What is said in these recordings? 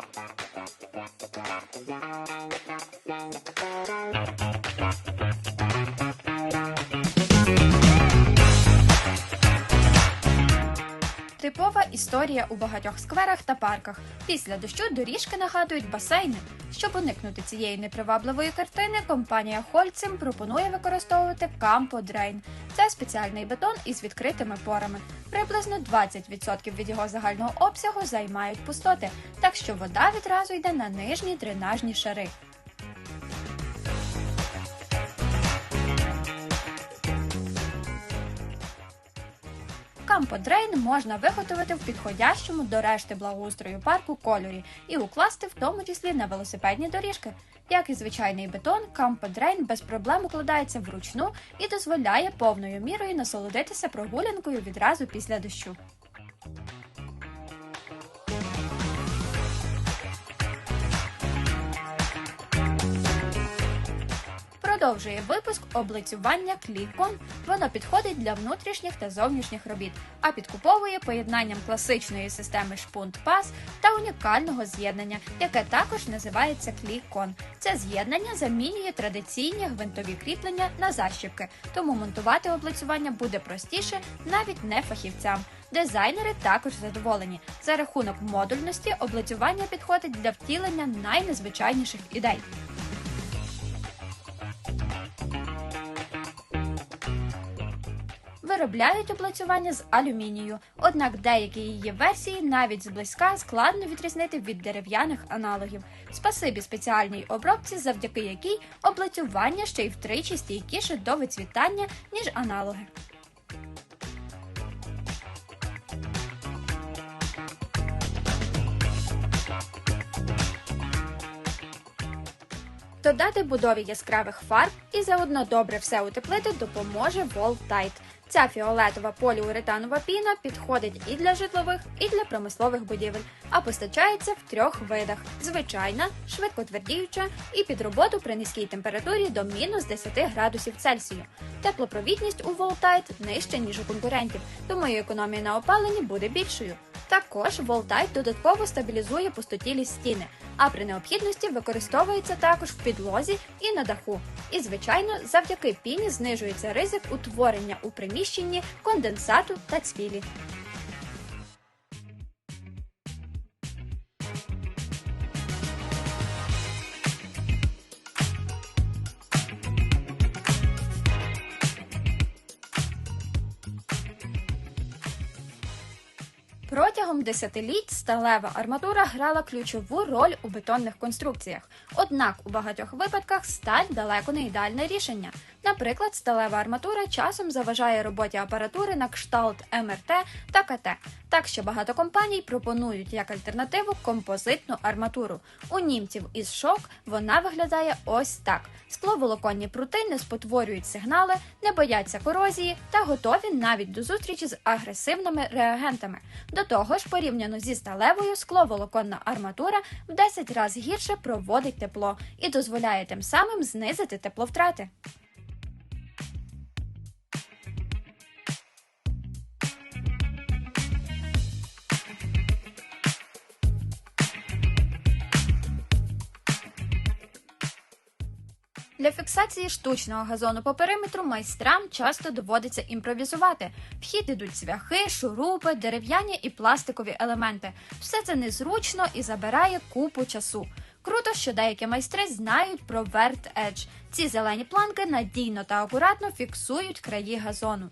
Thank you. Типова історія у багатьох скверах та парках. Після дощу доріжки нагадують басейни. Щоб уникнути цієї непривабливої картини, компанія Хольцем пропонує використовувати Drain. Це спеціальний бетон із відкритими порами. Приблизно 20% від його загального обсягу займають пустоти, так що вода відразу йде на нижні дренажні шари. Камподрейн можна виготовити в підходящому до решти благоустрою парку кольорі і укласти в тому числі на велосипедні доріжки. Як і звичайний бетон, камподрейн без проблем укладається вручну і дозволяє повною мірою насолодитися прогулянкою відразу після дощу. Продовжує випуск облицювання клікон. Воно підходить для внутрішніх та зовнішніх робіт, а підкуповує поєднанням класичної системи шпунт-пас та унікального з'єднання, яке також називається клікон. Це з'єднання замінює традиційні гвинтові кріплення на защіпки, тому монтувати облицювання буде простіше навіть не фахівцям. Дизайнери також задоволені. За рахунок модульності облицювання підходить для втілення найнезвичайніших ідей. Виробляють облицювання з алюмінію, однак деякі її версії навіть зблизька складно відрізнити від дерев'яних аналогів. Спасибі спеціальній обробці, завдяки якій облицювання ще й втричі стійкіше до вицвітання, ніж аналоги. Додати будові яскравих фарб і заодно добре все утеплити допоможе Wall Tight. Ця фіолетова поліуретанова піна підходить і для житлових, і для промислових будівель, а постачається в трьох видах: звичайна, швидкотвердіюча і під роботу при низькій температурі до мінус 10 градусів Цельсію. Теплопровідність у Voltite нижча, ніж у конкурентів, тому і економія на опаленні буде більшою. Також Voltite додатково стабілізує пустотілі стіни, а при необхідності використовується також в підлозі і на даху. І, звичайно, завдяки піні знижується ризик утворення у приміщенні конденсату та цвілі. Протягом десятиліть сталева арматура грала ключову роль у бетонних конструкціях. Однак у багатьох випадках сталь далеко не ідеальне рішення. Наприклад, сталева арматура часом заважає роботі апаратури на кшталт МРТ та КТ. Так що багато компаній пропонують як альтернативу композитну арматуру. У німців із шок вона виглядає ось так: скловолоконні прути не спотворюють сигнали, не бояться корозії та готові навіть до зустрічі з агресивними реагентами. До того ж, порівняно зі сталевою, скловолоконна арматура в 10 разів гірше проводить тепло і дозволяє тим самим знизити тепловтрати. Для фіксації штучного газону по периметру майстрам часто доводиться імпровізувати. В хід ідуть цвяхи, шурупи, дерев'яні і пластикові елементи. Все це незручно і забирає купу часу. Круто, що деякі майстри знають про Vert Edge. Ці зелені планки надійно та акуратно фіксують краї газону.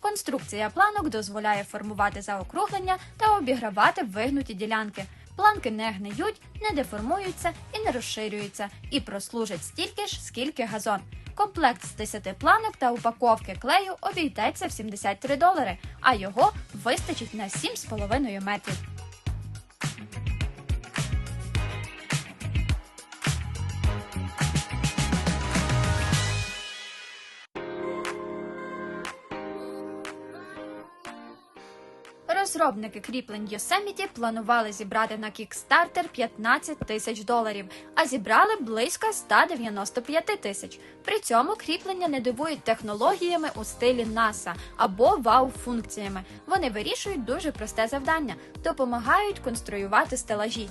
Конструкція планок дозволяє формувати заокруглення та обігравати вигнуті ділянки. Планки не гниють, не деформуються і не розширюються, і прослужать стільки ж, скільки газон. Комплект з 10 планок та упаковки клею обійдеться в 73 долари, а його вистачить на 7,5 метрів. Розробники кріплень Yosemite планували зібрати на Kickstarter 15 тисяч доларів, а зібрали близько 195 тисяч. При цьому кріплення не дивують технологіями у стилі NASA або вау-функціями. Вони вирішують дуже просте завдання, допомагають конструювати стелажі.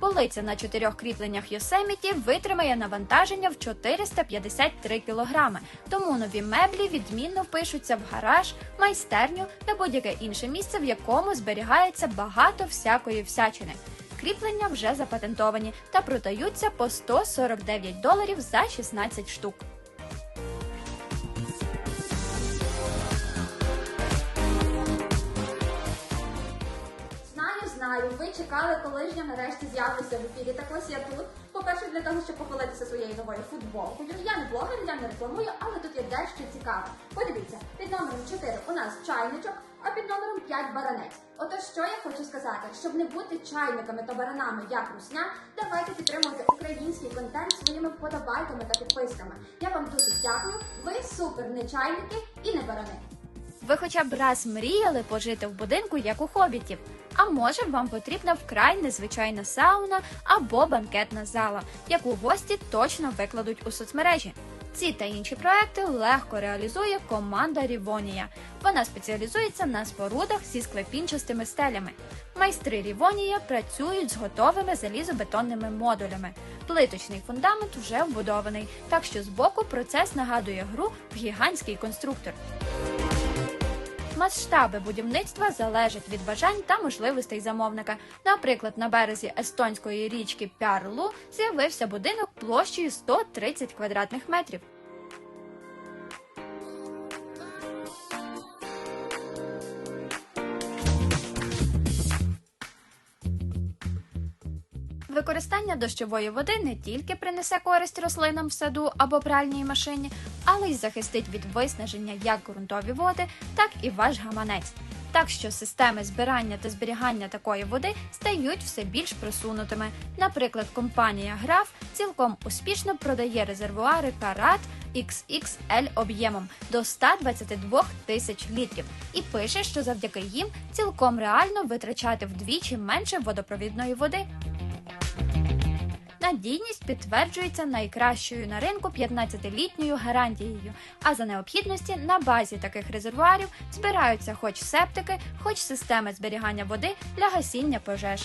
Полиця на чотирьох кріпленнях Йосеміті витримає навантаження в 453 кг, тому нові меблі відмінно впишуться в гараж, майстерню та будь-яке інше місце, в якому зберігається багато всякої всячини. Кріплення вже запатентовані та продаються по 149 доларів за 16 штук. Ви чекали, коли ж я нарешті з'явлюся в ефірі. Так ось я тут. По-перше, для того, щоб похвалитися своєю новою футболкою. Я не блогер, я не рекламую, але тут є дещо цікаве. Подивіться, під номером 4 у нас чайничок, а під номером 5 баранець. Отож, що я хочу сказати, щоб не бути чайниками та баранами, як русня, давайте підтримувати український контент своїми вподобайками та підписками. Я вам дуже дякую. Ви супер не чайники і не барани. Ви хоча б раз мріяли пожити в будинку, як у хобітів. А може вам потрібна вкрай незвичайна сауна або банкетна зала, яку гості точно викладуть у соцмережі. Ці та інші проекти легко реалізує команда Рівонія. Вона спеціалізується на спорудах зі склепінчастими стелями. Майстри Рівонія працюють з готовими залізобетонними модулями. Плиточний фундамент вже вбудований, так що збоку процес нагадує гру в гігантський конструктор. Масштаби будівництва залежать від бажань та можливостей замовника. Наприклад, на березі естонської річки Пярлу з'явився будинок площею 130 квадратних метрів. Використання дощової води не тільки принесе користь рослинам в саду або пральній машині, але й захистить від виснаження як ґрунтові води, так і ваш гаманець. Так що системи збирання та зберігання такої води стають все більш просунутими. Наприклад, компанія Граф цілком успішно продає резервуари Карат XXL об'ємом до 122 тисяч літрів і пише, що завдяки їм цілком реально витрачати вдвічі менше водопровідної води. Надійність підтверджується найкращою на ринку 15-літньою гарантією. А за необхідності на базі таких резервуарів збираються хоч септики, хоч системи зберігання води для гасіння пожеж.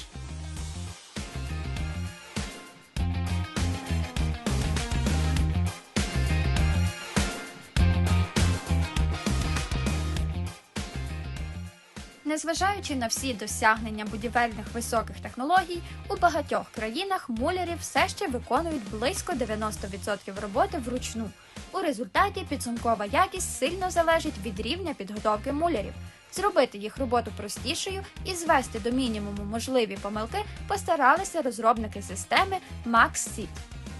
Незважаючи на всі досягнення будівельних високих технологій, у багатьох країнах мулярі все ще виконують близько 90% роботи вручну. У результаті підсумкова якість сильно залежить від рівня підготовки мулярів. Зробити їх роботу простішою і звести до мінімуму можливі помилки постаралися розробники системи MaxSeed.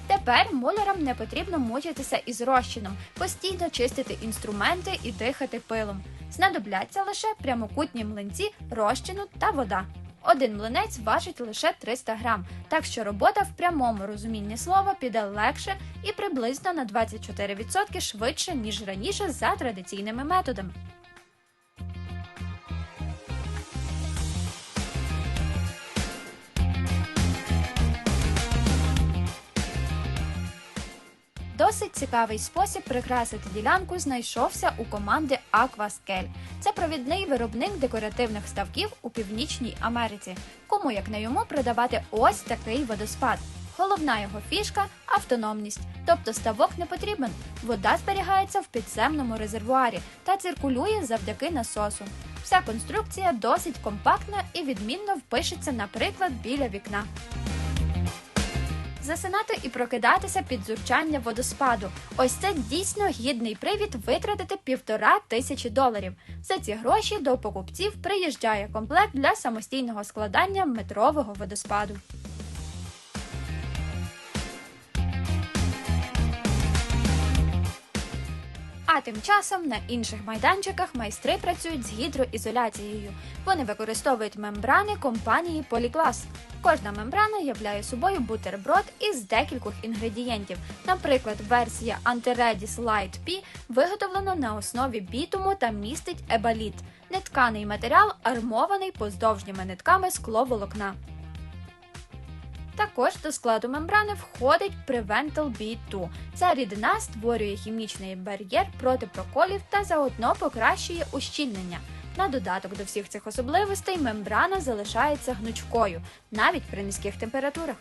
Тепер мулярам не потрібно мучитися із розчином, постійно чистити інструменти і дихати пилом. Знадобляться лише прямокутні млинці, розчину та вода. Один млинець важить лише 300 грам, так що робота в прямому розумінні слова піде легше і приблизно на 24% швидше, ніж раніше за традиційними методами. Досить цікавий спосіб прикрасити ділянку знайшовся у команди Aquascale. Це провідний виробник декоративних ставків у Північній Америці. Кому як не йому продавати ось такий водоспад. Головна його фішка автономність, тобто ставок не потрібен. Вода зберігається в підземному резервуарі та циркулює завдяки насосу. Вся конструкція досить компактна і відмінно впишеться, наприклад, біля вікна. Засинати і прокидатися під зурчання водоспаду. Ось це дійсно гідний привід витратити півтора тисячі доларів. За ці гроші до покупців приїжджає комплект для самостійного складання метрового водоспаду. А тим часом на інших майданчиках майстри працюють з гідроізоляцією. Вони використовують мембрани компанії Polyclass. Кожна мембрана являє собою бутерброд із декількох інгредієнтів. Наприклад, версія Antiredis Light P виготовлена на основі бітуму та містить ебаліт. Нетканий матеріал армований поздовжніми нитками скловолокна. Також до складу мембрани входить Prevental B2. Ця рідина створює хімічний бар'єр проти проколів та заодно покращує ущільнення. На додаток до всіх цих особливостей мембрана залишається гнучкою навіть при низьких температурах.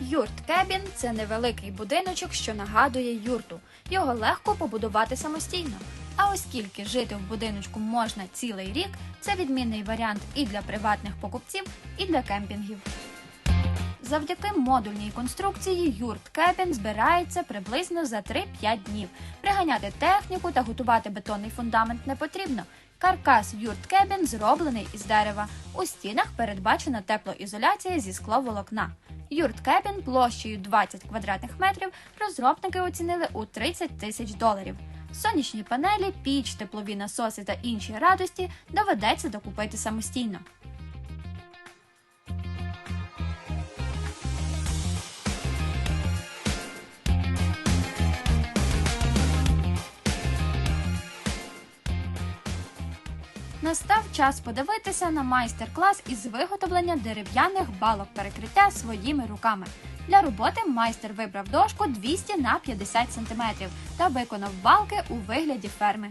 Юрт Кебін це невеликий будиночок, що нагадує юрту. Його легко побудувати самостійно. А оскільки жити в будиночку можна цілий рік, це відмінний варіант і для приватних покупців, і для кемпінгів. Завдяки модульній конструкції юрт Кебін збирається приблизно за 3-5 днів. Приганяти техніку та готувати бетонний фундамент не потрібно. Каркас юрт Кебін зроблений із дерева. У стінах передбачена теплоізоляція зі скловолокна. Юрт Кебін площею 20 квадратних метрів розробники оцінили у 30 тисяч доларів. Сонячні панелі, піч, теплові насоси та інші радості доведеться докупити самостійно. Настав час подивитися на майстер-клас із виготовлення дерев'яних балок перекриття своїми руками. Для роботи майстер вибрав дошку 200 на 50 см та виконав балки у вигляді ферми.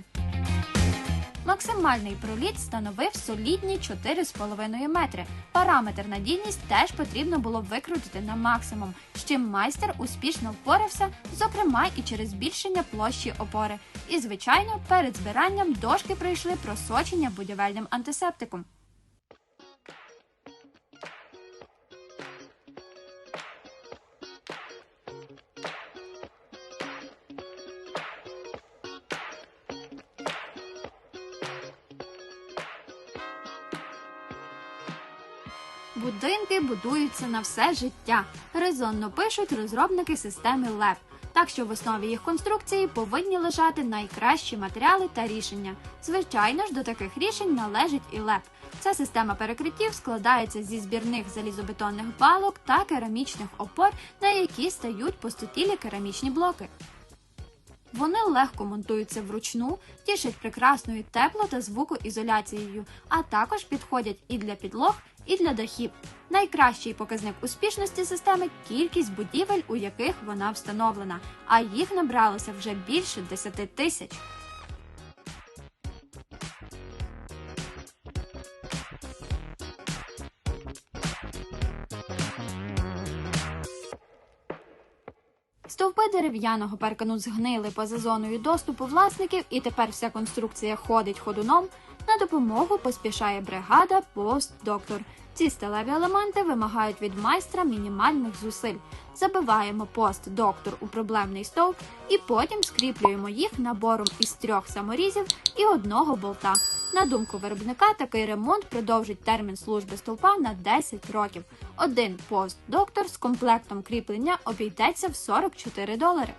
Максимальний проліт становив солідні 4,5 метри. Параметр надійність теж потрібно було викрутити на максимум, з чим майстер успішно впорався, зокрема і через збільшення площі опори. І, звичайно, перед збиранням дошки пройшли просочення будівельним антисептиком. Будинки будуються на все життя. Резонно пишуть розробники системи ЛЕП. Так що в основі їх конструкції повинні лежати найкращі матеріали та рішення. Звичайно ж, до таких рішень належить і ЛЕП. Ця система перекриттів складається зі збірних залізобетонних балок та керамічних опор, на які стають пустотілі керамічні блоки. Вони легко монтуються вручну, тішать прекрасною тепло та звукоізоляцією, а також підходять і для підлог, і для дахів. Найкращий показник успішності системи кількість будівель, у яких вона встановлена, а їх набралося вже більше 10 тисяч. Стовпи дерев'яного паркану згнили поза зоною доступу власників, і тепер вся конструкція ходить ходуном. На допомогу поспішає бригада пост-доктор. Ці сталеві елементи вимагають від майстра мінімальних зусиль. Забиваємо пост-доктор у проблемний стовп і потім скріплюємо їх набором із трьох саморізів і одного болта. На думку виробника, такий ремонт продовжить термін служби стовпа на 10 років. Один пост-доктор з комплектом кріплення обійдеться в 44 долари.